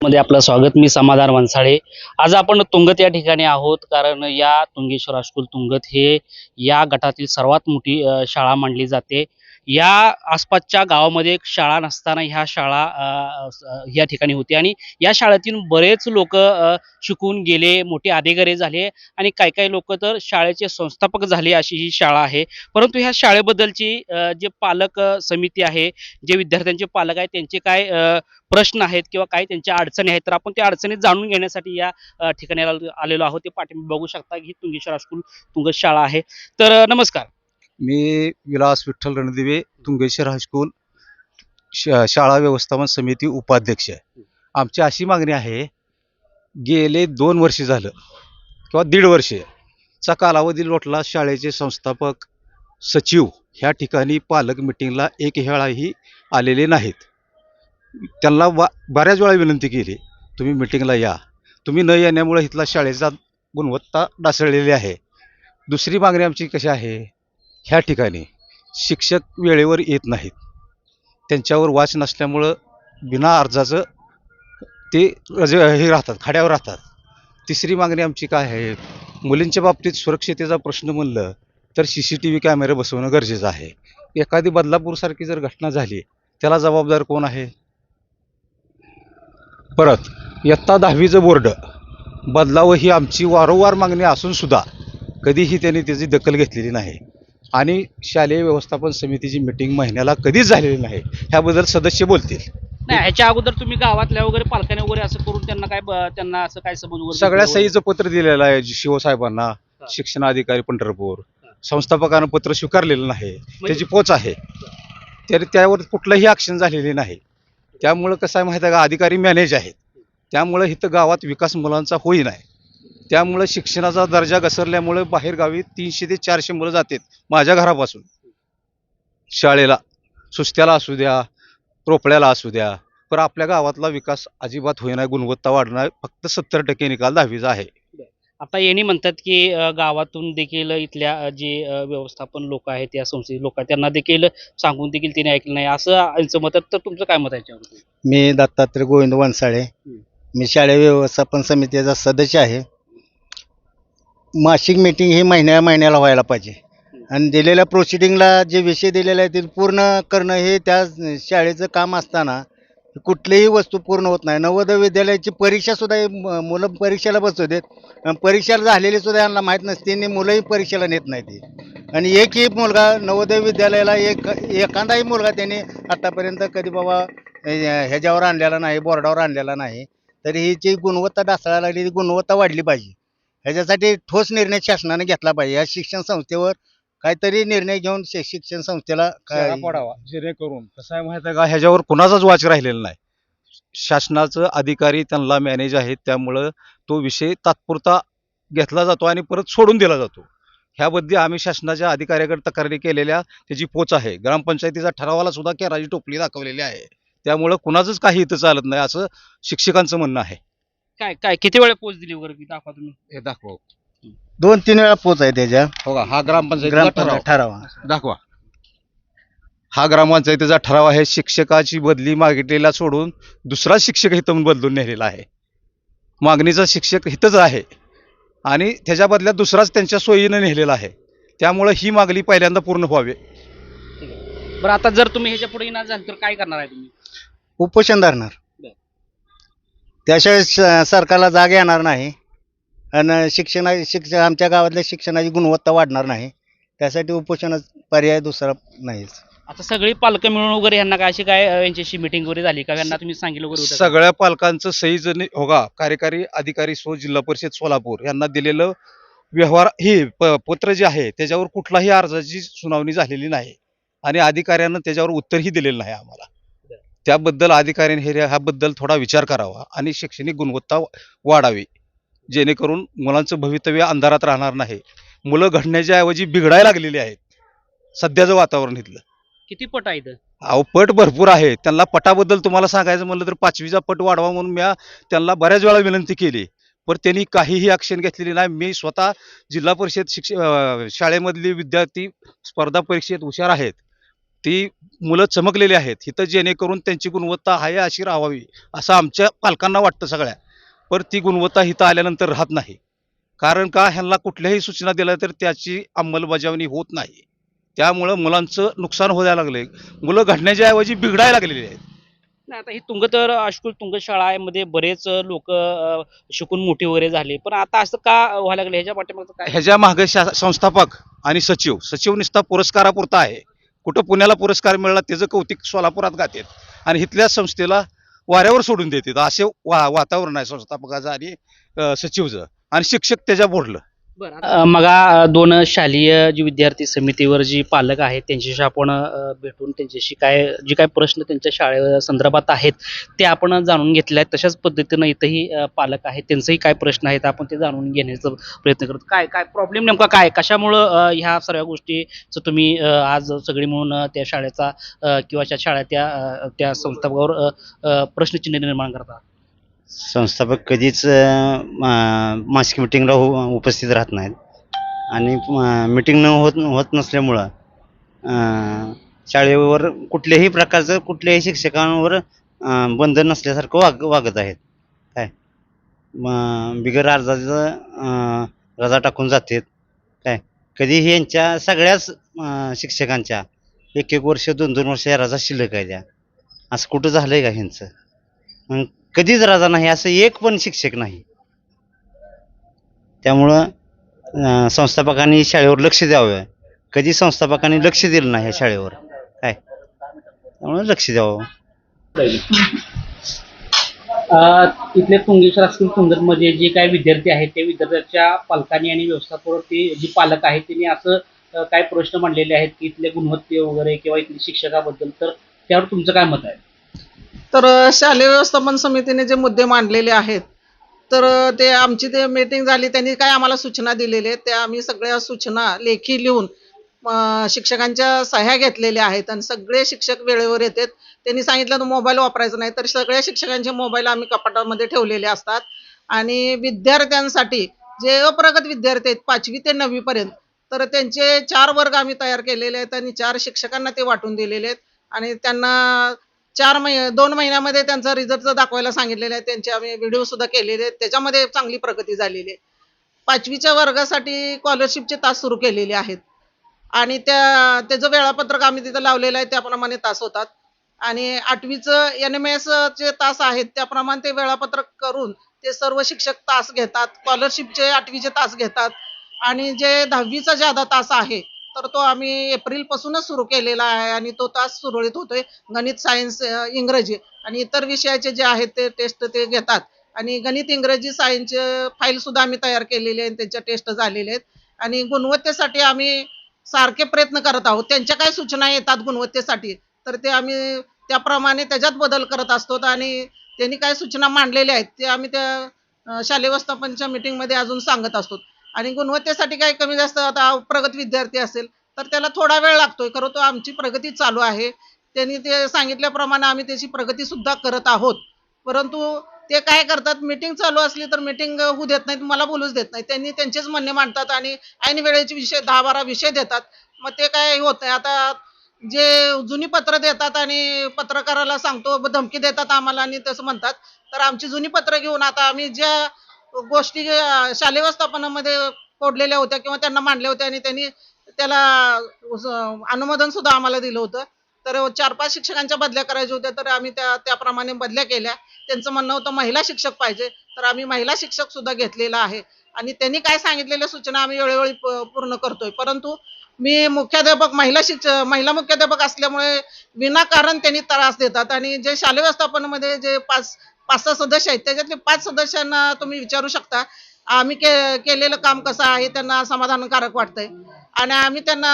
मध्ये आपलं स्वागत. मी समाधान वनसाळे. आज आपण तुंगत या ठिकाणी आहोत कारण या तुंगेश्वर हायस्कूल तुंगत हे या गटातील सर्वात मोठी शाळा मानली जाते. या आसपासच्या गावामध्ये एक शाळा नसताना ह्या शाळा या ठिकाणी होती. आणि या शाळेतून बरेच लोक शिकून गेले मोठे आदेगरे झाले आणि काही काही लोक तर शाळेचे संस्थापक झाले अशी ही शाळा आहे. परंतु ह्या शाळेबद्दलची जे पालक समिती आहे जे विद्यार्थ्यांचे पालक आहेत त्यांचे काय प्रश्न आहेत किंवा काही त्यांच्या अडचणी आहेत तर आपण त्या अडचणी जाणून घेण्यासाठी या ठिकाणी आलेलो आहोत. ते पाठिंबा बघू शकता की ही तुंगेश्वर स्कूल तुंग शाळा आहे. तर नमस्कार. मी विलास विठ्ठल रणदिवे तुंगेश्वर हायस्कूल शा शाळा व्यवस्थापन समिती उपाध्यक्ष आहे. आमची अशी मागणी आहे गेले दोन वर्ष झालं किंवा दीड वर्षचा कालावधी लोटला शाळेचे संस्थापक सचिव ह्या ठिकाणी पालक मिटिंगला एक वेळाही आलेले नाहीत. त्यांना वा बऱ्याच वेळा विनंती केली तुम्ही मिटिंगला या. तुम्ही न येण्यामुळे इथला शाळेचा गुणवत्ता ढासळलेली आहे. दुसरी मागणी आमची कशी आहे? ह्या ठिकाणी शिक्षक वेळेवर येत नाहीत. त्यांच्यावर वाच नसल्यामुळं बिना अर्जाचं ते रज हे राहतात खाड्यावर राहतात. तिसरी मागणी आमची काय आहे? मुलींच्या बाबतीत सुरक्षितेचा प्रश्न म्हणलं तर सी सी टी व्ही कॅमेरे बसवणं गरजेचं आहे. एखादी बदलापूरसारखी जर घटना झाली त्याला जबाबदार कोण आहे? परत इयत्ता दहावीचं बोर्ड. बदलावं ही आमची वारंवार मागणी असूनसुद्धा कधीही त्यांनी त्याची दखल घेतलेली नाही. आणि शालेय व्यवस्थापन समितीची मिटिंग महिन्याला कधीच झालेली नाही. ह्याबद्दल सदस्य बोलतील. नाही ह्याच्या अगोदर तुम्ही गावातल्या वगैरे पालकांनी वगैरे असं करून त्यांना काय ब- त्यांना असं काय समज वगैरे सगळ्या दिलं सहीचं पत्र दिलेलं आहे शिवसाहेबांना. शिक्षणाधिकारी पंढरपूर. संस्थापकानं पत्र स्वीकारलेलं नाही. त्याची पोच आहे. तरी त्यावर कुठलंही ॲक्शन झालेली नाही. त्यामुळं कसं आहे माहिती आहे का? अधिकारी मॅनेज आहेत. त्यामुळं इथं गावात विकास मुलांचा होई नाही. त्यामुळं शिक्षणाचा दर्जा घसरल्यामुळे बाहेरगावी तीनशे ते चारशे मुलं जातात माझ्या घरापासून. शाळेला. सुस्त्याला असू द्या रोपड्याला असू द्या. पण आपल्या गावातला विकास अजिबात होईना गुणवत्ता वाढणार फक्त सत्तर टक्के निकाल दहावीचा आहे. आता यांनी म्हणतात की गावातून देखील इथल्या जे व्यवस्थापन लोक आहेत या संस्थेचे लोक आहेत त्यांना देखील सांगून देखील तिने ऐकलं नाही. असं यांचं मत. तर तुमचं काय मत आहे मी दत्तात्रय गोविंद वनसाळे. मी शाळेय व्यवस्थापन समितीचा सदस्य आहे. मासिक मीटिंग ही महिन्या महिन्याला व्हायला पाहिजे. आणि दिलेल्या प्रोसिडिंगला जे विषय दिलेले आहेत ते पूर्ण करणं हे त्या शाळेचं काम असताना कुठलीही वस्तू पूर्ण होत नाही. नवोदय विद्यालयाची परीक्षासुद्धा मुलं परीक्षेला बसवतात. आणि परीक्षा झालेली सुद्धा यांना माहीत नसते आणि मुलंही परीक्षेला नेत नाही ती आणि एकही मुलगा नवोदय विद्यालयाला एक एखादाही मुलगा त्यांनी आतापर्यंत कधी बाबा ह्याच्यावर आणलेला नाही बोर्डावर आणलेला नाही तरी ही जी गुणवत्ता ढासळायला लागली ती गुणवत्ता वाढली पाहिजे. ह्याच्यासाठी ठोस निर्णय शासनाने घेतला पाहिजे. या शिक्षण संस्थेवर काहीतरी निर्णय घेऊन शि- शिक्षण संस्थेला काय- पडावा जेणेकरून कसं आहे माहिती आहे का? ह्याच्यावर कुणाचाच वाच राहिलेला नाही. शासनाचं अधिकारी त्यांना मॅनेज आहेत त्यामुळं तो विषय तात्पुरता घेतला जातो आणि परत सोडून दिला जातो. ह्याबद्दल आम्ही शासनाच्या अधिकाऱ्याकडे तक्रारी केलेल्या त्याची पोच आहे. ग्रामपंचायतीचा ठरावाला सुद्धा केराची टोपली दाखवलेली आहे. त्यामुळं कुणाचंच काही इथं चालत नाही असं शिक्षकांचं म्हणणं आहे. काय काय किती वेळा पोच दिली वगैरे दाखवा तुम्ही? हे दाखवा. दोन तीन वेळा पोच आहे त्याच्या. हो का? हा ग्रामपंचायतीचा ग्रामपंचायत ठरावा. दाखवा. हा ग्रामपंचायतीचा ठराव आहे शिक्षकाची बदली मागितलेला सोडून दुसरा शिक्षक इथं बदलून नेलेला आहे. मागणीचा शिक्षक इथंच आहे. आणि त्याच्या बदल्यात दुसराच त्यांच्या सोयीनं नेलेला आहे. त्यामुळं ही मागणी पहिल्यांदा पूर्ण व्हावी. बरं आता जर तुम्ही ह्याच्या पुढे येणार झाल तर काय करणार आहे तुम्ही? उपोषण धरणार. त्याशिवाय स- सरकारला जाग येणार नाही. आणि शिक्षणा शिक्षण आमच्या गावातल्या शिक्षणाची गुणवत्ता वाढणार नाही. त्यासाठी उपोषणाचा पर्याय दुसरा नाहीच. आता सगळी पालकं मिळून वगैरे यांना काय अशी काय अ, यांच्याशी मिटिंग वगैरे झाली का? यांना तुम्ही सांगितलं वगैरे होतं का? सगळ्या पालकांचं सही जण हो का कार्यकारी अधिकारी सो जिल्हा परिषद सोलापूर यांना दिलेलं व्यवहार हे प- पत्र जे आहे त्याच्यावर कुठलाही अर्जाची सुनावणी झालेली नाही. आणि अधिकाऱ्यानं त्याच्यावर उत्तरही दिलेलं नाही आम्हाला. त्याबद्दल अधिकाऱ्यांनी हे ह्याबद्दल थोडा विचार करावा आणि शैक्षणिक गुणवत्ता वाढावी जेणेकरून मुलांचं भवितव्य अंधारात राहणार नाही. मुलं घडण्याच्या ऐवजी बिघडायला लागलेली आहेत. सध्याचं वातावरण इथलं. किती पट आहे इथं अहो पट भरपूर आहे. त्यांना पटाबद्दल तुम्हाला सांगायचं म्हणलं तर पाचवीचा पट वाढवा म्हणून मी त्यांना बऱ्याच वेळा विनंती केली. पण त्यांनी काहीही ॲक्शन घेतलेली नाही. मी स्वतः जिल्हा परिषद शिक्ष अं, शाळेमधली विद्यार्थी स्पर्धा परीक्षेत हुशार आहेत. ती मुलं चमकलेली आहेत. इथं जेणेकरून त्यांची गुणवत्ता आहे अशी राहावी असं आमच्या पालकांना वाटतं सगळ्या. पण ती गुणवत्ता इथं आल्यानंतर राहत नाही. कारण का ह्यांना कुठल्याही सूचना दिल्या तर त्याची अंमलबजावणी होत नाही. त्यामुळं मुलांचं नुकसान व्हायला लागले मुलं घडण्याच्या ऐवजी बिघडायला लागलेली आहेत. नाही आता ही तुंगतर हायस्कूल तुंग शाळामध्ये बरेच लोक शिकून मोठे वगैरे झाले. पण आता असं का व्हायला लागले ह्याच्या पाठीमागचं काय? ह्याच्या मागे शा संस्थापक आणि सचिव. सचिव नुसता पुरस्कारापुरता आहे. कुठं पुण्याला पुरस्कार मिळाला त्याचं कौतिक सोलापुरात गातात. आणि इथल्या संस्थेला वाऱ्यावर सोडून देतात. असे वा वातावरण आहे संस्थापकाचं आणि सचिवचं. आणि शिक्षक त्याच्या बोडलं मगा दोन शालेय जी विद्यार्थी समितीवर जी पालक आहेत त्यांच्याशी आपण अ, भेटून त्यांच्याशी काय जे काय प्रश्न त्यांच्या शाळे संदर्भात आहेत ते आपण जाणून घेतले आहेत. तशाच पद्धतीनं इथंही अ, पालक आहेत. त्यांचंही काय प्रश्न आहेत आपण ते जाणून घेण्याचा प्रयत्न करतो. काय काय प्रॉब्लेम नेमका काय? कशामुळं अ, ह्या सर्व गोष्टीचं तुम्ही अ, आज सगळी म्हणून अ, त्या शाळेचा अ, किंवा त्या शाळा त्या अ, त्या संस्थापकावर अ, अ, प्रश्नचिन्ह निर्माण करता? संस्थापक कधीच मासिक मिटिंगला हो उपस्थित राहत नाहीत. आणि मिटिंग न होत होत नसल्यामुळं शाळेवर कुठल्याही प्रकारचं कुठल्याही शिक्षकांवर बंधन नसल्यासारखं वाग वागत आहेत. काय? बिगर अर्जाचं रजा टाकून जातात. काय? कधीही यांच्या सगळ्याच शिक्षकांच्या एक एक वर्ष दोन दोन वर्ष या रजा शिल्लक आहे त्या असं कुठं झालं आहे का ह्यांचं? मग कधीच राजा नाही असं एक पण शिक्षक नाही. त्यामुळं संस्थापकांनी शाळेवर लक्ष द्यावं. कधी संस्थापकांनी लक्ष दिलं नाही या शाळेवर? काय? त्यामुळं लक्ष द्यावं. तिथले तुंगेश्वर असतील तुंगतमध्ये जे काही विद्यार्थी आहेत त्या विद्यार्थ्याच्या पालकांनी आणि व्यवस्थापकावरती जे पालक आहेत त्यांनी असं काय प्रश्न मांडलेले आहेत की इथले गुणवत्ते वगैरे किंवा इथल्या शिक्षकाबद्दल. तर त्यावर तुमचं काय मत आहे? तर शालेय व्यवस्थापन समितीने जे मुद्दे मांडलेले आहेत तर ते आमची ते मीटिंग झाली त्यांनी काय आम्हाला सूचना दिलेल्या आहेत त्या आम्ही सगळ्या सूचना लेखी लिहून शिक्षकांच्या सह्या घेतलेल्या आहेत आणि सगळे शिक्षक वेळेवर येतात. त्यांनी सांगितलं तर मोबाईल वापरायचा नाही. तर सगळ्या शिक्षकांचे मोबाईल आम्ही कपाटामध्ये ठेवलेले असतात. आणि विद्यार्थ्यांसाठी जे अप्रगत विद्यार्थी आहेत पाचवी ते नववीपर्यंत तर त्यांचे चार वर्ग आम्ही तयार केलेले आहेत आणि चार शिक्षकांना ते वाटून दिलेले आहेत. आणि त्यांना चार महिने दोन महिन्यामध्ये त्यांचा रिझल्ट दाखवायला सांगितलेला आहे. त्यांचे आम्ही व्हिडिओ सुद्धा केलेले आहेत. त्याच्यामध्ये चांगली प्रगती झालेली आहे. पाचवीच्या वर्गासाठी स्कॉलरशिपचे तास सुरू केलेले आहेत. आणि त्या त्याचं वेळापत्रक आम्ही तिथं लावलेलं आहे. त्याप्रमाणे तास होतात. आणि आठवीचं एन एम एस चे तास आहेत. त्याप्रमाणे ते वेळापत्रक करून ते सर्व शिक्षक तास घेतात. स्कॉलरशिपचे आठवीचे तास घेतात. आणि जे दहावीचा ज्यादा तास आहे तर तो आम्ही एप्रिलपासूनच सुरू केलेला आहे आणि तो तास सुरळीत होतोय. गणित सायन्स इंग्रजी आणि इतर विषयाचे जे आहेत ते टेस्ट ते घेतात. आणि गणित इंग्रजी सायन्सचे फाईल सुद्धा आम्ही तयार केलेले आहेत त्यांच्या टेस्ट झालेले आहेत. आणि गुणवत्तेसाठी आम्ही सारखे प्रयत्न करत आहोत. त्यांच्या काय सूचना येतात गुणवत्तेसाठी? तर ते आम्ही त्याप्रमाणे त्याच्यात बदल करत असतो आणि त्यांनी काय सूचना मांडलेल्या आहेत ते आम्ही त्या शालेय व्यवस्थापनच्या मीटिंगमध्ये अजून सांगत असतो. आणि गुणवत्तेसाठी काही कमी जास्त आता प्रगत विद्यार्थी असेल तर त्याला थोडा वेळ लागतोय. खरं तो आमची प्रगती चालू आहे. त्यांनी ते सांगितल्याप्रमाणे आम्ही त्याची प्रगती सुद्धा करत आहोत. परंतु ते काय करतात मीटिंग चालू असली तर मीटिंग होऊ देत नाहीत मला बोलूच देत नाही त्यांनी त्यांचेच म्हणणे मांडतात आणि ऐन वेळेचे विषय दहा बारा विषय देतात. मग ते काय होत नाही. आता जे जुनी पत्र देतात आणि पत्रकाराला सांगतो धमकी देतात आम्हाला आणि तसं म्हणतात. तर आमची जुनी पत्र घेऊन आता आम्ही ज्या गोष्टी शालेय व्यवस्थापनामध्ये कोडलेल्या होत्या किंवा त्यांना मांडल्या होत्या आणि त्यांनी त्याला अनुमोदन सुद्धा आम्हाला दिलं होतं. तर चार पाच शिक्षकांच्या बदल्या करायच्या होत्या तर आम्ही त्या त्याप्रमाणे बदल्या केल्या. त्यांचं म्हणणं होतं महिला शिक्षक पाहिजे. तर आम्ही महिला शिक्षक सुद्धा घेतलेला आहे. आणि त्यांनी काय सांगितलेल्या सूचना आम्ही वेळोवेळी पूर्ण करतोय. परंतु मी मुख्याध्यापक महिला शिक्षक महिला मुख्याध्यापक असल्यामुळे विनाकारण त्यांनी त्रास देतात. आणि जे शालेय व्यवस्थापनामध्ये जे पाच पाच सहा सदस्य आहेत. त्याच्यातले पाच सदस्यांना तुम्ही विचारू शकता. आम्ही के केलेलं काम कसं आहे त्यांना समाधानकारक वाटतंय. आणि आम्ही त्यांना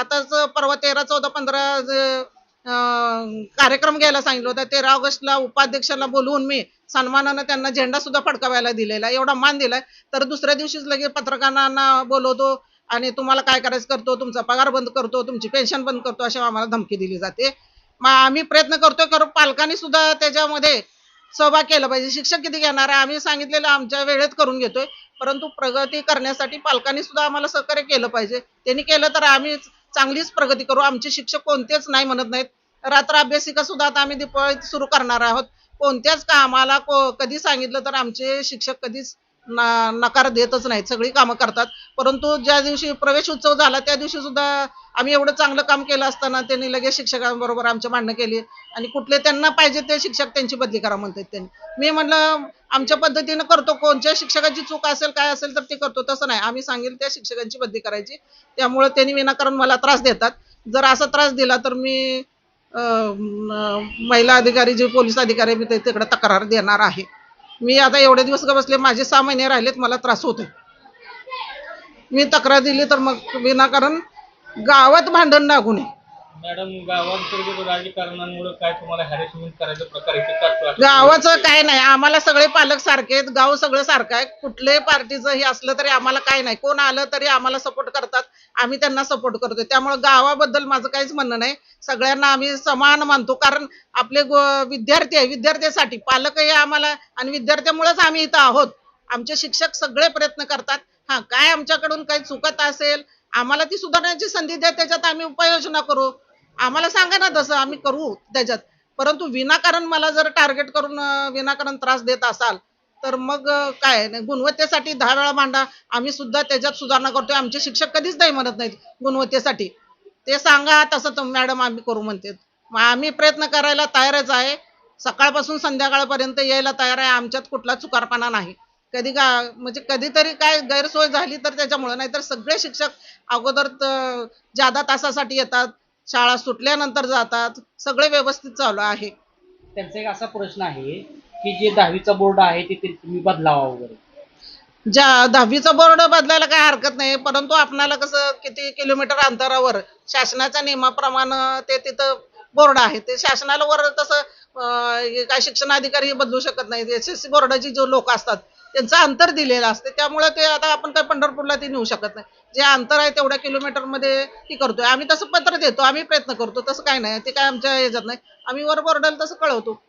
आताच परवा तेरा चौदा पंधरा कार्यक्रम घ्यायला सांगितलं होतं. तेरा ऑगस्टला उपाध्यक्षांना बोलवून मी सन्मानानं त्यांना झेंडा सुद्धा फडकावायला दिलेला एवढा मान दिलाय. तर दुसऱ्या दिवशीच लगेच पत्रकारांना बोलवतो आणि तुम्हाला काय करायचं करतो तुमचा पगार बंद करतो तुमची पेन्शन बंद करतो अशी आम्हाला धमकी दिली जाते. मग आम्ही प्रयत्न करतोय कारण पालकांनी सुद्धा त्याच्यामध्ये सहभाग केला पाहिजे. शिक्षक किती घेणार आहे? आम्ही सांगितलेलं आमच्या वेळेत करून घेतोय. परंतु प्रगती करण्यासाठी पालकांनी सुद्धा आम्हाला सहकार्य केलं पाहिजे. त्यांनी केलं तर आम्ही चांगलीच प्रगती करू. आमचे शिक्षक कोणतेच नाही म्हणत नाहीत. रात्र अभ्यासिका सुद्धा आता आम्ही दिपावळीत सुरू करणार आहोत. कोणत्याच कामाला को कधी सांगितलं तर आमचे शिक्षक कधीच ना नकार देतच नाहीत सगळी कामं करतात. परंतु ज्या दिवशी प्रवेश उत्सव झाला त्या दिवशी सुद्धा आम्ही एवढं चांगलं काम केलं असताना त्यांनी लगेच शिक्षकांबरोबर आमची मांडणं केली. आणि कुठले त्यांना पाहिजे ते शिक्षक त्यांची बदली करा म्हणतात त्यांनी. मी म्हणलं आमच्या पद्धतीनं करतो कोणत्या शिक्षकाची चूक असेल काय असेल तर ते करतो. तसं नाही. आम्ही सांगेल त्या शिक्षकांची बदली करायची. त्यामुळे त्यांनी विनाकारण मला त्रास देतात. जर असा त्रास दिला तर मी महिला अधिकारी जे पोलीस अधिकारी मी ते तिकडे तक्रार देणार आहे. मी आता एवढे दिवस का बसले? माझे सहा महिने राहिलेत मला त्रास होतोय. मी तक्रार दिली तर मग विनाकारण गावात भांडण लागू नये. मॅडम गावांतर्गत राजकारणामुळे काय तुम्हाला हॅरेसमेंट करायचा प्रकार इथे का गावाचं काय नाही. आम्हाला सगळे पालक सारखे आहेत. गाव सगळं सारखं आहे. कुठल्याही पार्टीचं हे असलं तरी आम्हाला काय नाही. कोण आलं तरी आम्हाला सपोर्ट करतात. आम्ही त्यांना सपोर्ट करतो त्यामुळे गावाबद्दल माझं काहीच म्हणणं नाही. सगळ्यांना आम्ही समान मानतो. कारण आपले गो- विद्यार्थी आहे. विद्यार्थ्यासाठी पालकही आम्हाला आणि विद्यार्थ्यामुळेच आम्ही इथं आहोत. आमचे शिक्षक सगळे प्रयत्न करतात. हा काय आमच्याकडून काही चुकत असेल आम्हाला ती सुधारण्याची संधी द्या त्याच्यात आम्ही उपाययोजना करू. आम्हाला सांगा ना तसं आम्ही करू त्याच्यात. परंतु विनाकारण मला जर टार्गेट करून विनाकारण त्रास देत असाल तर मग काय? नाही गुणवत्तेसाठी दहा वेळा मांडा आम्ही सुद्धा त्याच्यात सुधारणा करतोय. आमचे शिक्षक कधीच नाही म्हणत नाहीत गुणवत्तेसाठी. ते सांगा तसं तर मॅडम आम्ही करू म्हणते. मग आम्ही प्रयत्न करायला तयारच आहे. सकाळपासून संध्याकाळपर्यंत यायला तयार आहे. आमच्यात कुठला चुकारपणा नाही. कधी गा म्हणजे कधीतरी काय गैरसोय झाली तर त्याच्यामुळे नाहीतर सगळे शिक्षक अगोदर त- जादा तासासाठी येतात शाळा सुटल्यानंतर जातात सगळे व्यवस्थित चालू आहे. त्यांचा एक असा प्रश्न आहे की जे दहावीचा बोर्ड आहे ते ते तुम्ही बदलावा वगैरे. ज्या दहावीचा बोर्ड बदलायला काय हरकत नाही परंतु आपणाला कसं किती किलोमीटर अंतरावर शासनाच्या नियमाप्रमाणे ते तिथं बोर्ड आहे ते शासनाला वर तसं अं, हे काय शिक्षणाधिकारी हे बदलू शकत नाही एस एस सी बोर्डाची जो लोक असतात त्यांचं अंतर दिलेलं असते. त्यामुळे ते आता आपण काय पंढरपूरला ते नेऊ शकत नाही. जे अंतर आहे तेवढ्या किलोमीटरमध्ये ती करतोय. आम्ही तसं पत्र देतो. आम्ही प्रयत्न करतो. तसं काय नाही. ते काय आमच्या ह्याच्यात नाही. आम्ही वर बोर्डाला तसं कळवतो.